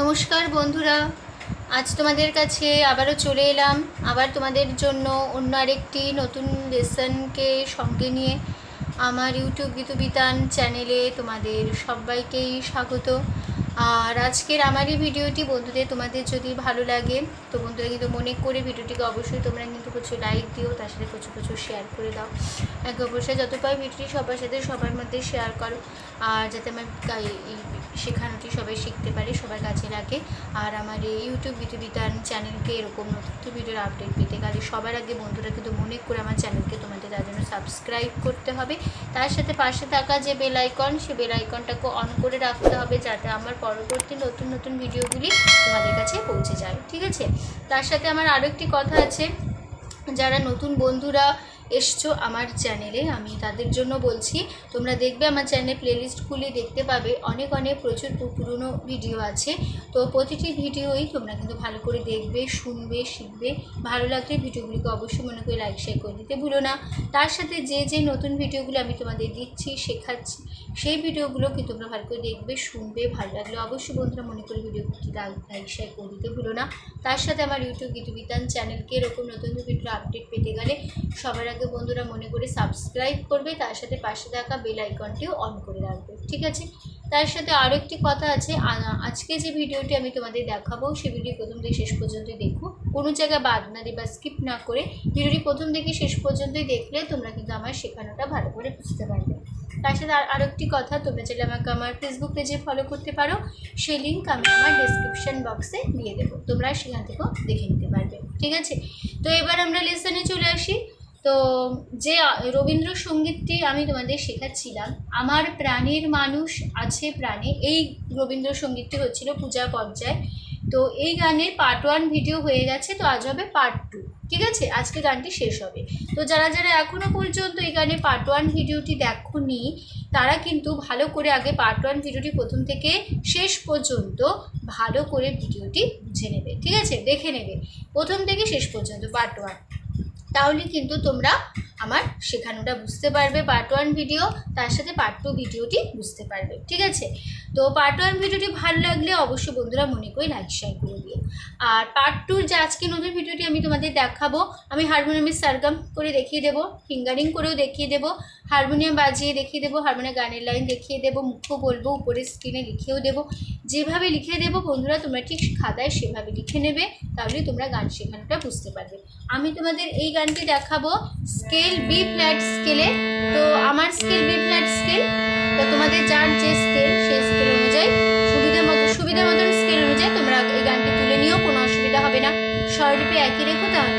নমস্কার বন্ধুরা, আজ তোমাদের কাছে আবারও চলে এলাম। আবার তোমাদের জন্য অন্য আরেকটি নতুন লেসনকে সঙ্গে নিয়ে আমার ইউটিউব গীতবিতান চ্যানেলে তোমাদের সবাইকেই স্বাগত। আর আজকের আমার এই ভিডিওটি বন্ধুদের তোমাদের যদি ভালো লাগে, তো বন্ধুরা কিন্তু মনে করে ভিডিওটিকে অবশ্যই তোমরা কিন্তু প্রচুর লাইক দিও, তার সাথে প্রচুর প্রচুর শেয়ার করে দাও। একে অবশ্যই যত পাই ভিডিওটি সবার সাথে সবার মধ্যে শেয়ার করো। আর যাতে আমার এই শেখানোটি সবাই শিখতে পারে, সবার কাছে লাগে। আর আমার এই ইউটিউব বিতান চ্যানেলকে এরকম নতুন ভিডিওর আপডেট পেতে গেলে সবার আগে বন্ধুরা কিন্তু মনে করে আমার চ্যানেলকে তোমাদের তার জন্য সাবস্ক্রাইব করতে হবে। তার সাথে পাশে থাকা যে বেল আইকন সে বেল আইকনটাকে অন করে রাখতে হবে যাতে আমার পরবর্তী নতুন নতুন ভিডিওগুলি তোমাদের কাছে পৌঁছে যায়। ঠিক আছে? তার সাথে আমার আরও একটি কথা আছে। যারা নতুন বন্ধুরা এসছো আমার চ্যানেলে আমি তাদের জন্য বলছি, তোমরা দেখবে আমার চ্যানেলে প্লেলিস্ট খুলে দেখতে পাবে। অনেক অনেক প্রচুর পুরনো ভিডিও আছে। তো প্রতিটি ভিডিওই তোমরা কিন্তু ভালো করে দেখবে, শুনবে, শিখবে। ভালো লাগলে ভিডিওগুলিকে অবশ্যই মনে করে লাইক শেয়ার করে দিতে ভুলো না। তার সাথে যে যে নতুন ভিডিওগুলো আমি তোমাদের দিচ্ছি, শেখাচ্ছি, সেই ভিডিওগুলো কিন্তু তোমরা ভালো করে দেখবে, শুনবে। ভালো লাগলে অবশ্যই বন্ধুরা মনে করে ভিডিওটি লাইক শেয়ার করে দিতে ভুলো না। তার সাথে আমার ইউটিউব গীতবিতান চ্যানেলকে এরকম নতুন নতুন ভিডিও আপডেট পেতে গেলে সবার আগে বন্ধুরা মনে করে সাবস্ক্রাইব করবে, তার সাথে পাশে থাকা বেল আইকনটিও অন করে রাখবে, ঠিক আছে? তার সাথে আরও একটি কথা আছে আজকে যে ভিডিওটি আমি তোমাদের দেখাবো সেই ভিডিও প্রথম থেকে শেষ পর্যন্তই দেখো। কোনো জায়গায় বাদ না দিয়ে বা স্কিপ না করে ভিডিওটি প্রথম থেকে শেষ পর্যন্তই দেখলে তোমরা কিন্তু আমার শেখানোটা ভালো করে বুঝতে পারবে। তার সাথে আর আরও একটি কথা, তোমরা চাইলে আমাকে আমার ফেসবুক পেজে ফলো করতে পারো। সেই লিঙ্ক আমি আমার ডিসক্রিপশন বক্সে দিয়ে দেবো। তোমরা সেখান থেকেও দেখে নিতে পারবে, ঠিক আছে? তো এবার আমরা লেসনে চলে আসি। তো যে রবীন্দ্রসঙ্গীতটি আমি তোমাদের শেখাচ্ছিলাম, আমার প্রাণের মানুষ আছে প্রাণে, এই রবীন্দ্রসঙ্গীতটি হচ্ছিল পূজা পর্যায়ে। তো এই গানের পার্ট ওয়ান ভিডিও হয়ে গেছে, তো আজ হবে পার্ট টু ঠিক আছে? আজকে গানটি শেষ হবে। তো যারা যারা এখনও পর্যন্ত এই গানের পার্ট ওয়ান ভিডিওটি দেখোনি, তারা কিন্তু ভালো করে আগে পার্ট ওয়ান ভিডিওটি প্রথম থেকে শেষ পর্যন্ত ভালো করে ভিডিওটি বুঝে নেবে, ঠিক আছে? দেখে নেবে, প্রথম থেকে শেষ পর্যন্ত পার্ট ওয়ান তাহলে কিন্তু তোমরা আমার শেখানোটা বুঝতে পারবে পার্ট ওয়ান ভিডিও তার সাথে পার্ট টু ভিডিওটি বুঝতে পারবে, ঠিক আছে? তো পার্ট ওয়ান ভিডিওটি ভালো লাগলে অবশ্যই বন্ধুরা মনে করে লাইক শেয়ার করে দিও। আর পার্ট টুর যে আজকে নতুন ভিডিওটি আমি তোমাদের দেখাবো, আমি হারমোনিয়ামের সারগাম করে দেখিয়ে দেবো ফিঙ্গারিং করেও দেখিয়ে দেবো হারমোনিয়াম বাজিয়ে দেখিয়ে দেবো হারমোনিয়াম গানের লাইন দেখিয়ে দেবো মুখ্য বলব উপরে স্ক্রিনে লিখেও দেবো। যেভাবে লিখে দেবো বন্ধুরা, তোমরা ঠিক খাতায় সেভাবে লিখে নেবে, তাহলে তোমরা গান শেখানোটা বুঝতে পারবে। আমি তোমাদের এই গানটি দেখাবো স্কেল বি ফ্ল্যাট স্কেলে তো আমার স্কেল বি ফ্ল্যাট স্কেল তো তোমাদের যার যে স্কেল সেই স্কেল অনুযায়ী সুবিধা মতো সুবিধা মতন স্কেল অনুযায়ী তোমরা এই গানটি তুলে নিও, কোনো অসুবিধা হবে না। স্বরলিপি একই রেখো তাহলে।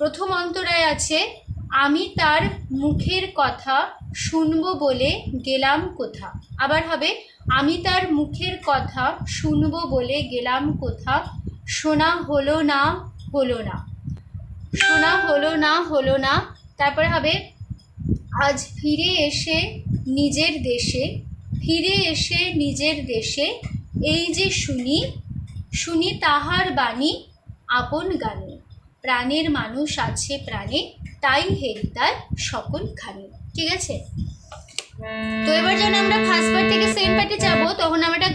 প্রথম অন্তরায় আছে, আমি তার মুখের কথা শুনব বলে গেলাম কোথা? আবার হবে, আমি তার মুখের কথা শুনব বলে গেলাম কোথা? শোনা হলো না হলো না। শোনা হলো না হলো না। তারপরে হবে, আজ ফিরে এসে নিজের দেশে, ফিরে এসে নিজের দেশে, এই যে শুনি শুনি তাহার বাণী, আপন গানে। প্রাণের মানুষ আছে প্রাণে, তাই হেরি তার সকল খানি। ঠিক আছে? তো এবার যখন আমরা ফার্স্ট পার্ট থেকে সেকেন্ড পার্টে যাব, তখন আমরা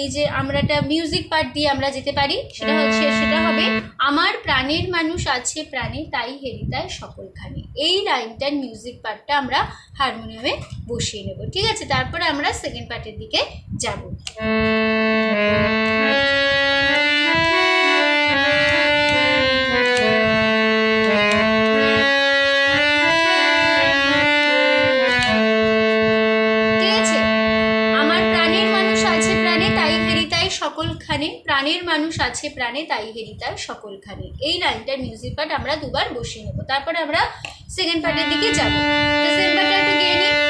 এই যে আমরা একটা মিউজিক পার্ট দিয়ে আমরা যেতে পারি, সেটা হচ্ছে, সেটা হবে, আমার প্রাণের মানুষ আছে প্রাণে, তাই হেরি তার সকলখানে এই লাইনটার মিউজিক পার্টটা আমরা হারমোনিয়ামে বসিয়ে নেব। ঠিক আছে? তারপরে আমরা সেকেন্ড পার্টের দিকে যাব। সকলখানে প্রাণের মানুষ আছে, প্রাণে তাই হেরি তার সকলখানে এই লাইনটার মিউজিক পার্ট আমরা দুবার বসিয়ে নেব। তারপরে আমরা সেকেন্ড পার্টের দিকে যাব। সেকেন্ড পার্টটা একটু গিয়ে নিই।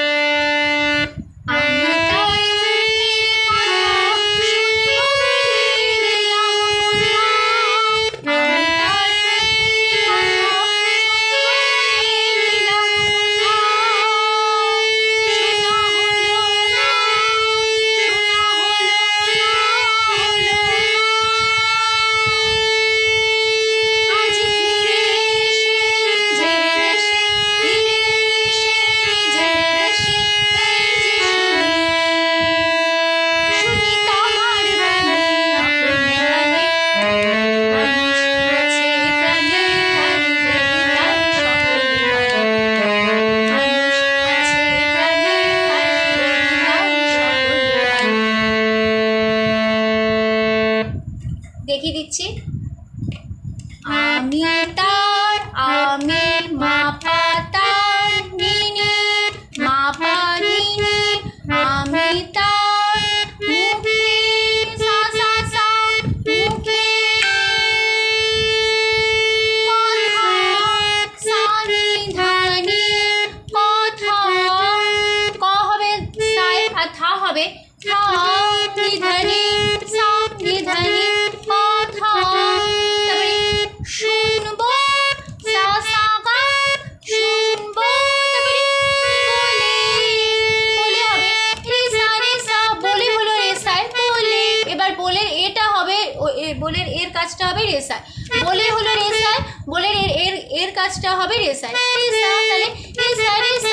গোলের এর এর এর কাজটা হবে রেসা রেসা তাহলে রেসা রেসা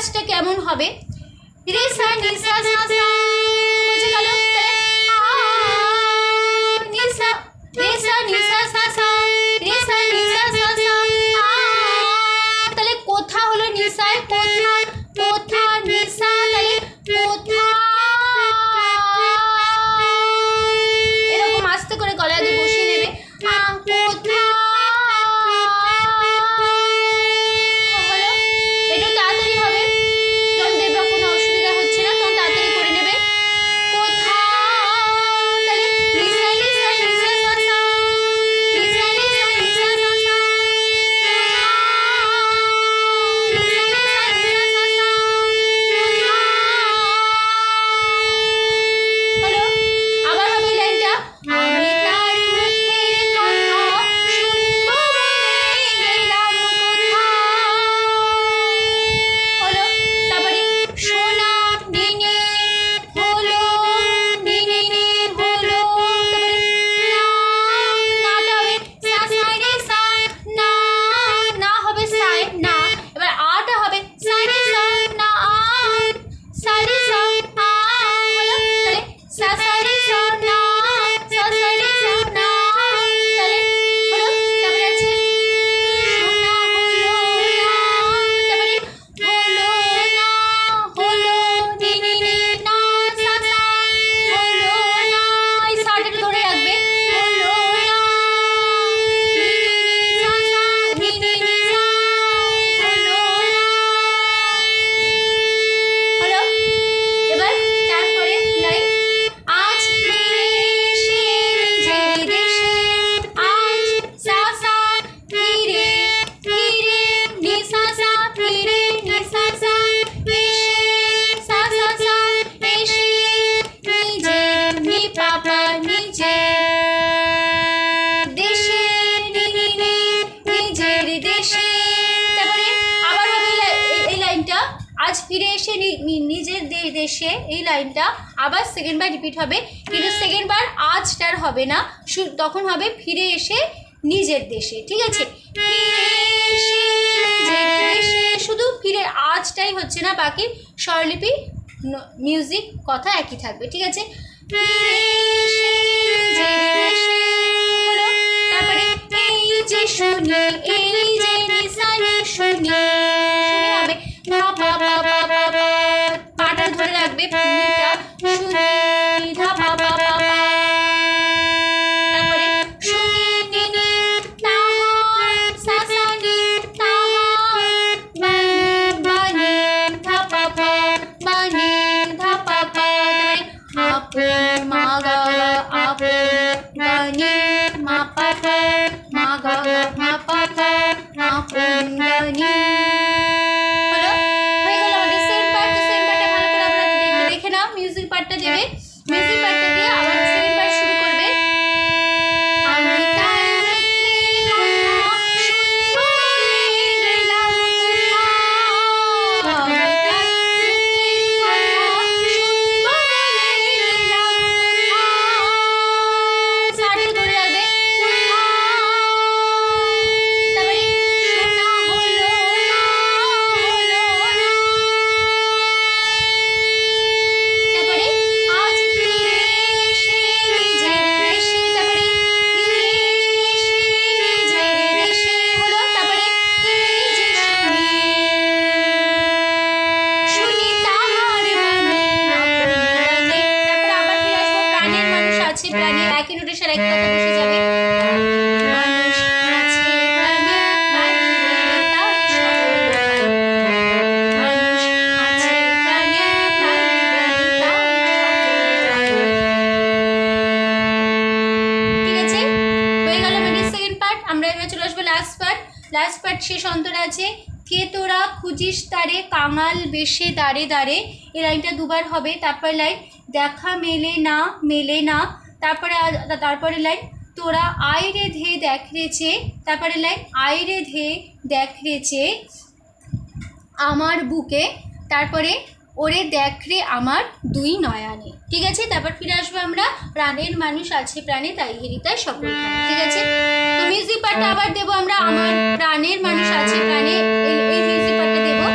কাজটা কেমন হবে? রেসা নিসা বুঝে গেল? রেসা নিসা কিন্তু সেকেন্ডবার আজ তার হবে না তখন হবে ফিরে এসে নিজের দেশে ঠিক আছে শুধু ফিরে আজটাই হচ্ছে না বাকি স্বরলিপি মিউজিক কথা একই থাকবে ঠিক আছে পাটা ধরে রাখবে আছে প্রাণী হ্যাঁ। একই নোটেশন এক কথা বসে যাবে। আমরা এবার চলে আসব লাস্ট পার্ট। লাস্ট পার্ট শেষ অন্তর কে তোরা খুঁজিস তারে কাঙাল বেশে দাঁড়ে দাঁড়ে। এই লাইনটা দুবার হবে তারপর লাইন দেখা মেলে না মেলে না। তারপরে তারপরে লাইন, তোরা আয়রে ধে দেখ রেছে তারপরে লাইন আয়রে ধে দেখ রেছে আমার বুকে। তারপরে, ওরে দেখ রে আমার দুই নয়ানে। ঠিক আছে? তারপর ফিরে আসব আমরা। প্রাণের মানুষ আছে প্রাণে, তাই হেরিতায় সকল ঠিক আছে? তো মিউজিক পার্টটা আবার দেবো আমরা। আমার প্রাণের মানুষ আছে প্রাণে, এই মিউজিক পার্টটা দেবো।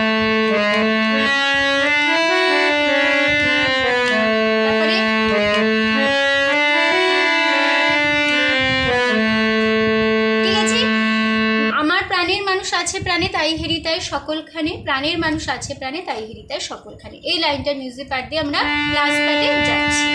আছে প্রাণে, তাই হেরি, তাই সকলখানে। প্রাণের মানুষ আছে প্রাণে, তাই হেরি, তাই সকলখানে। এই লাইনটা মিউজিক পার্ট দিয়ে আমরা লাস্ট পার্টে যাচ্ছি।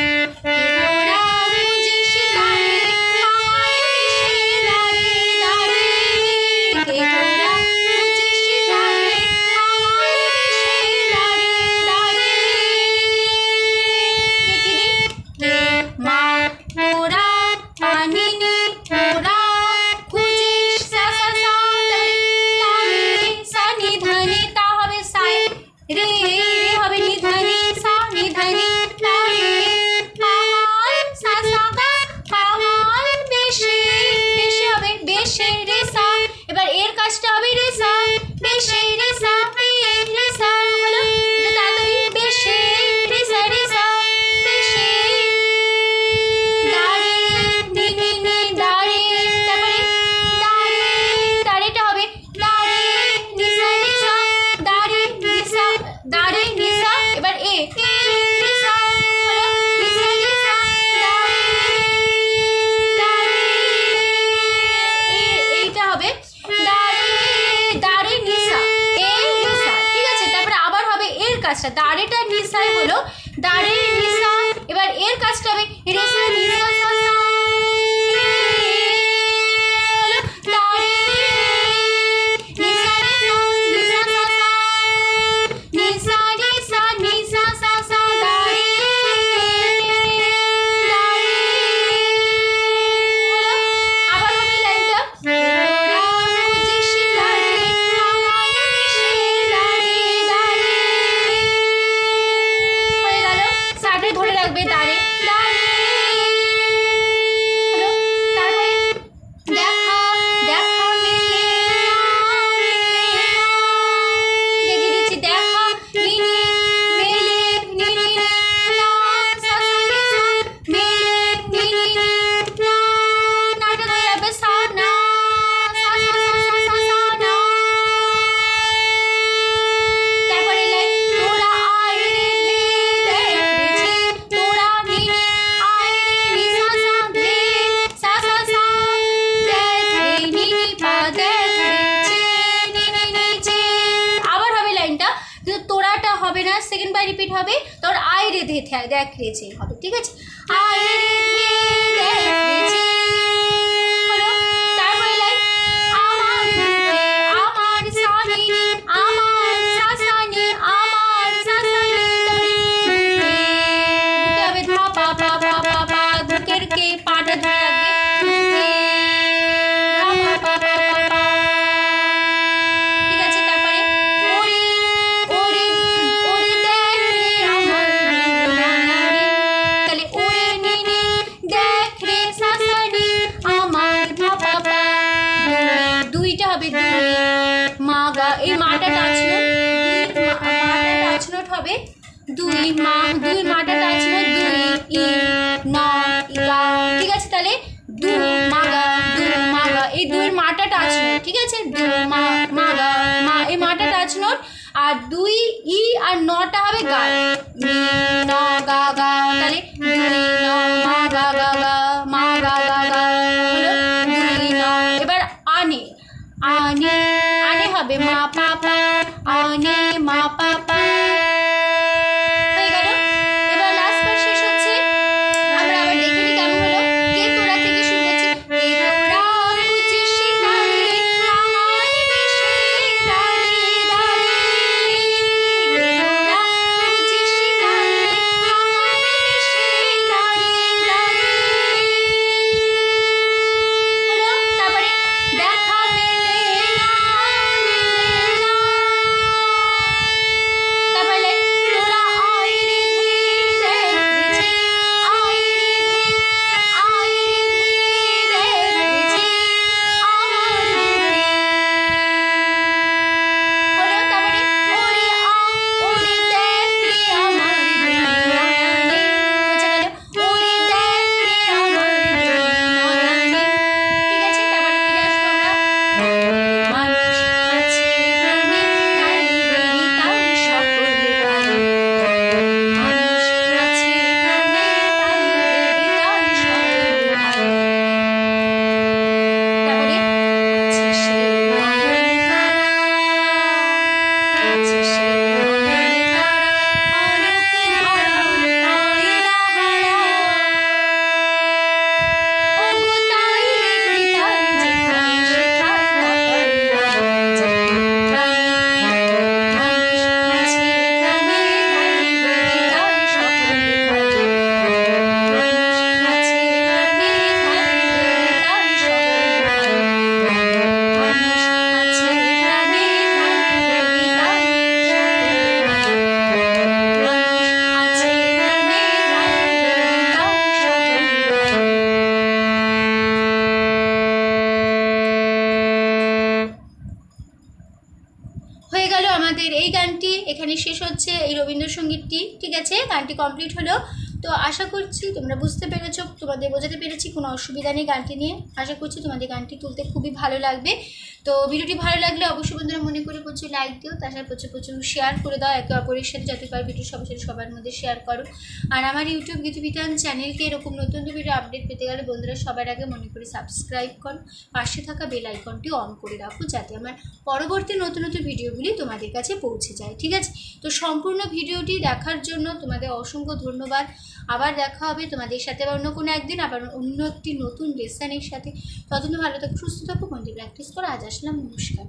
কাজটা। দাঁড়েটা নিশায় হলো। দাঁড়ে নিশা এবার এর কাজটা হবে। রেশা নিশা রিপিট হবে তোর আয়রে ধে দেখ রেজে হবে ঠিক আছে? আয়রে Yep. গানটি কমপ্লিট হলো। তো আশা করছি তোমরা বুঝতে পেরেছ, তোমাদের বোঝাতে পেরেছি, কোনো অসুবিধা নেই গানটি নিয়ে। আশা করছি তোমাদের গানটি তুলতে খুবই ভালো লাগবে। তো ভিডিওটি ভালো লাগলে অবশ্যই বন্ধুরা মনে করে প্রচুর লাইক দিও তাছাড়া প্রচুর প্রচুর শেয়ার করে দাও। একে অপরের সাথে যাতে পারো ভিডিও সবার সাথে সবার মধ্যে শেয়ার করো। আর আমার ইউটিউব গীতবিতান চ্যানেলকে এরকম নতুন নতুন ভিডিও আপডেট পেতে গেলে বন্ধুরা সবার আগে মনে করে সাবস্ক্রাইব করো। পাশে থাকা বেল আইকনটি অন করে রাখো, যাতে আমার পরবর্তী নতুন নতুন ভিডিওগুলি তোমাদের কাছে পৌঁছে যায়, ঠিক আছে? তো সম্পূর্ণ ভিডিওটি দেখার জন্য তোমাদের অসংখ্য ধন্যবাদ। আবার দেখা হবে তোমাদের সাথে আবার অন্য কোনো একদিন, আবার অন্য একটি নতুন ডেসানের সাথে। ততদিন ভালো থাকো, সুস্থ থাকো মন্দির প্র্যাকটিস করো। আজ আসলাম, নমস্কার।